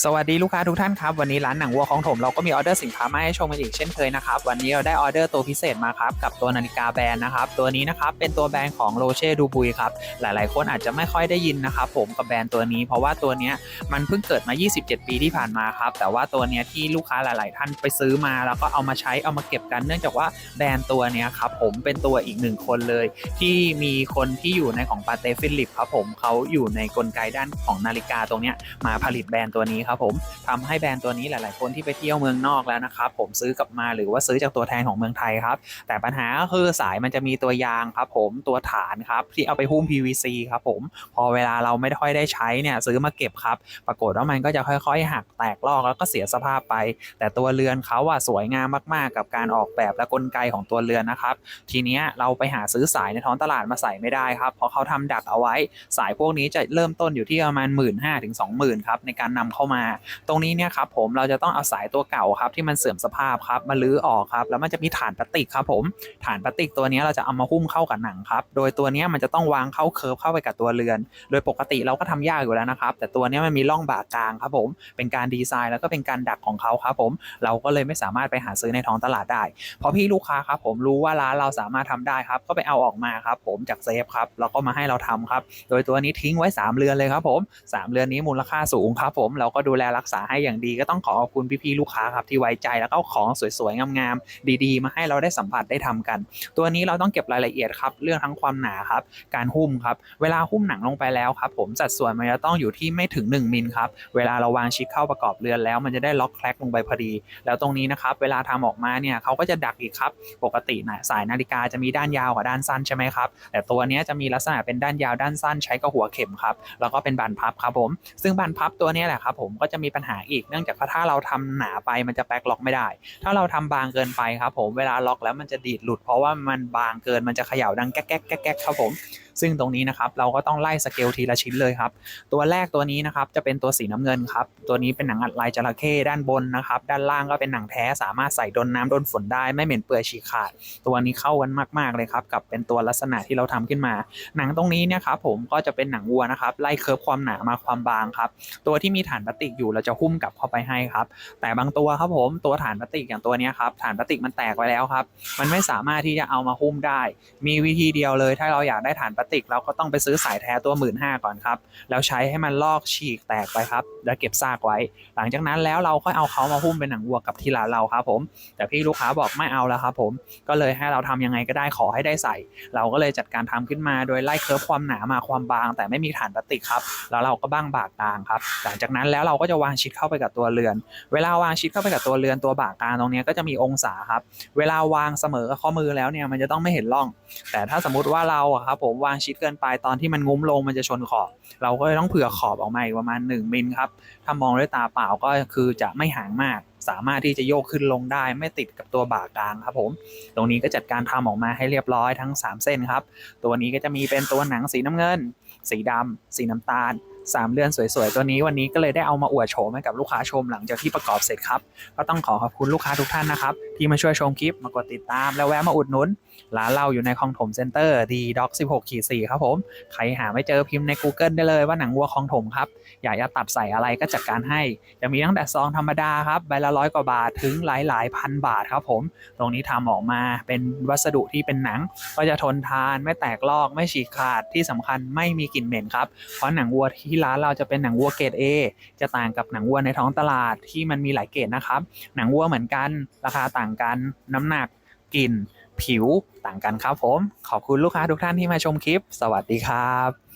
สวัสดีลูกค้าทุกท่านครับ วันนี้ร้านหนังวัวของถมเราก็มีออเดอร์สินค้ามาให้ชมกันอีกเช่นเคยนะครับ วันนี้เราได้ออเดอร์ตัวพิเศษมาครับ กับตัวนาฬิกาแบรนด์นะครับ ตัวนี้นะครับเป็นตัวแบรนด์ของโรเช่ดูบุยครับ หลายๆ คนอาจจะไม่ค่อยได้ยินนะครับผมกับแบรนด์ตัวนี้ เพราะว่าตัวนี้มันเพิ่งเกิดมา 27 ปีที่ผ่านมาครับ แต่ว่าตัวนี้ที่ลูกค้าหลาย ๆ ท่านไปซื้อมาแล้วก็เอามาใช้เอามาเก็บกัน เนื่องจากว่าแบรนด์ตัวนี้ครับผมเป็นตัวอีกหนึ่งคนเลย ที่มีคนที่อยู่ในของปาเต้ฟิลิปครับผมเขาอยู่ในกลไกด้านของนาฬิกาตรงนี้มาผลิตแบรนด์ตัวนี้ครับผมทำให้แบรนด์ตัวนี้หลาย ๆ คนที่ไปเที่ยวเมืองนอกแล้วนะครับผมซื้อกลับมาหรือว่าซื้อจากตัวแทนของเมืองไทยครับ แต่ปัญหาก็คือสายมันจะมีตัวยางครับผมตัวฐานครับที่เอาไปหุ้ม PVC ครับผมพอเวลาเราไม่ค่อยได้ใช้เนี่ยซื้อมาเก็บครับ ปรากฏว่ามันก็จะค่อย ๆ หักแตกลอกแล้วก็เสียสภาพไป แต่ตัวเรือนเขาอะสวยงามมาก ๆ กับการออกแบบและกลไกของตัวเรือนนะครับ ทีนี้เราไปหาซื้อสายในท้องตลาดมาใส่ไม่ได้ครับเพราะเขาทำดักเอาไว้ สายพวกนี้จะเริ่มต้นอยู่ที่ประมาณ 1 5ื่นถึงสองหมื่นครับในการนำเข้ามาตรงนี้เนี่ยครับผมเราจะต้องเอาสายตัวเก่าครับที่มันเสื่อมสภาพครับมาลื้อออกครับแล้วมันจะมีฐานพลาสติกครับผมฐานพลาสติกตัวนี้เราจะเอามาหุ้มเข้ากับหนังครับโดยตัวนี้มันจะต้องวางเข้าเคิร์ฟเข้าไปกับตัวเรือน โดยปกติเราก็ทำยากอยู่แล้วนะครับ แต่ตัวนี้มันมีร่องบากกลางครับผมเป็นการดีไซน์แล้วก็เป็นการดักของเขาครับผมเราก็เลยไม่สามารถไปหาซื้อในท้องตลาดได้พอพี่ลูกค้าครับผมรู้ว่าร้านเราสามารถทำได้ครับก็ไปเอาออกมาครับผมจากเซฟครับแล้วก็มาให้เราทำครับ โดยตัวนี้ทิ้งไว้ 3 เรือนเลยครับผมสามเรือนนี้มูลค่าสูงครับผมเราก็ดูแลรักษาให้อย่างดีก็ต้องขอขอบคุณพี่ๆลูกค้าครับที่ไว้ใจแล้วก็ของสวยๆงามๆดีๆ มาให้เราได้สัมผัสได้ทำกัน ตัวนี้เราต้องเก็บรายละเอียดครับเรื่องทั้งความหนาครับการหุ้มครับเวลาหุ้มหนังลงไปแล้วครับผมสัดส่วนมันจะต้องอยู่ที่ไม่ถึง 1มิลครับเวลาเราวางชิปเข้าประกอบเรือนแล้ว มันจะได้ล็อกแคลกลงไปพอดี แล้วตรงนี้นะครับเวลาทำออกมาเนี่ยเขาก็จะดักอีกครับปกตินะสายนาฬิกาจะมีด้านยาวกับด้านสั้นใช่ไหมครับแต่ตัวนี้จะมีลักษณะเป็นด้านยาวด้านสั้นใช้กับหัวเข็มครับแล้วก็เป็นบานพับครับผม ซึ่งบานพับตัวนี้แหละครับผมก็จะมีปัญหาอีกเนื่องจากว่าถ้าเราทำหนาไปมันจะแป๊กล็อกไม่ได้ ถ้าเราทำบางเกินไปครับผมเวลาล็อกแล้วมันจะดีดหลุด เพราะว่ามันบางเกินมันจะเขย่าดังแก๊กแก๊กแก๊กครับผมซึ่งตรงนี้นะครับเราก็ต้องไล่สเกลทีละชิ้นเลยครับ ตัวแรกตัวนี้นะครับจะเป็นตัวสีน้ำเงินครับ ตัวนี้เป็นหนังอัดลายจระเข้ด้านบนนะครับ ด้านล่างก็เป็นหนังแท้สามารถใส่โดนน้ำโดนฝนได้ไม่เหม็นเปื่อยฉีกขาด ตัวนี้เข้ากันมาก ๆเลยครับกับเป็นตัวลักษณะที่เราทำขึ้นมา หนังตรงนี้เนี่ยครับผมก็จะเป็นหนังวัวนะครับไล่เคิร์ฟความหนามาความบางครับ ตัวที่มีฐานพลาสติกอยู่เราจะหุ้มกลับเข้าไปให้ครับ แต่บางตัวครับผมตัวฐานพลาสติกอย่างตัวนี้ครับฐานพลาสติกมันแตกไปแล้วครับ มันไม่สามารถที่จะเอามาหุ้มได้ มีวิธีเดียวเลย ถ้าเราอยากได้ฐานพลาสติกเราก็ต้องไปซื้อสายแท้ตัวหมื่นห้าก่อนครับแล้วใช้ให้มันลอกฉีกแตกไปครับ แล้วเก็บซากไว้ หลังจากนั้นแล้วเราค่อยเอาเขามาหุ้มเป็นหนังวัวกับที่ร้านเราครับผม แต่พี่ลูกค้าบอกไม่เอาแล้วครับผมก็เลยให้เราทำยังไงก็ได้ขอให้ได้ใส่ เราก็เลยจัดการทำขึ้นมาโดยไล่เคิร์ฟความหนามาความบาง แต่ไม่มีฐานพลาสติกครับแล้วเราก็บ้างบากกลางครับ หลังจากนั้นแล้วเราราก็จะวางชิดเข้าไปกับตัวเรือน เวลาวางชิดเข้าไปกับตัวเรือนตัวบ่ากลางตรงนี้ก็จะมีองศาครับ เวลาวางเสมอข้อมือแล้วเนี่ยมันจะต้องไม่เห็นร่อง แต่ถ้าสมมติว่าเราครับผมวางชิดเกินไปตอนที่มันงุ้มลงมันจะชนขอบ เราก็เลยต้องเผื่อขอบออกมาอีกประมาณ 1มิลครับ ถ้ามองด้วยตาเปล่าก็คือจะไม่ห่างมาก สามารถที่จะโยกขึ้นลงได้ไม่ติดกับตัวบ่ากลางครับผม ตรงนี้ก็จัดการทำออกมาให้เรียบร้อยทั้ง 3 เส้นครับ ตัวนี้ก็จะมีเป็นตัวหนังสีน้ำเงิน สีดำสีน้ำตาล สามเดือนสวยๆ ตัวนี้วันนี้ก็เลยได้เอามาอวดโฉมให้กับลูกค้าชมหลังจากที่ประกอบเสร็จครับ ก็ต้องขอขอบคุณลูกค้าทุกท่านนะครับ ที่มาช่วยชมคลิปมากดติดตาม แล้วแวะมาอุดหนุนร้านเราอยู่ในคลองถมเซ็นเตอร์ดีด็อก16ขีด4ครับผม ใครหาไม่เจอพิมพ์ใน Google ได้เลยว่าหนังวัวคลองถมครับ อยากจะตัดใส่อะไรก็จัดการให้ จะมีตั้งแต่ซองธรรมดาครับใบละร้อยกว่าบาทถึงหลายหลายพันบาทครับผม ตรงนี้ทำออกมาเป็นวัสดุที่เป็นหนัง ก็จะทนทานไม่แตกลอกไม่ฉีกขาดที่สำคัญไม่มีกลิ่นเหม็นครับเพราะหนังวัวที่ร้านเราจะเป็นหนังวัวเกรด A จะต่างกับหนังวัวในท้องตลาดที่มันมีหลายเกรดนะครับหนังวัวเหมือนกันราคาต่างางกัน น้ำหนักกลิ่น ผิวต่างกันครับผม ขอบคุณลูกค้าทุกท่านที่มาชมคลิป สวัสดีครับ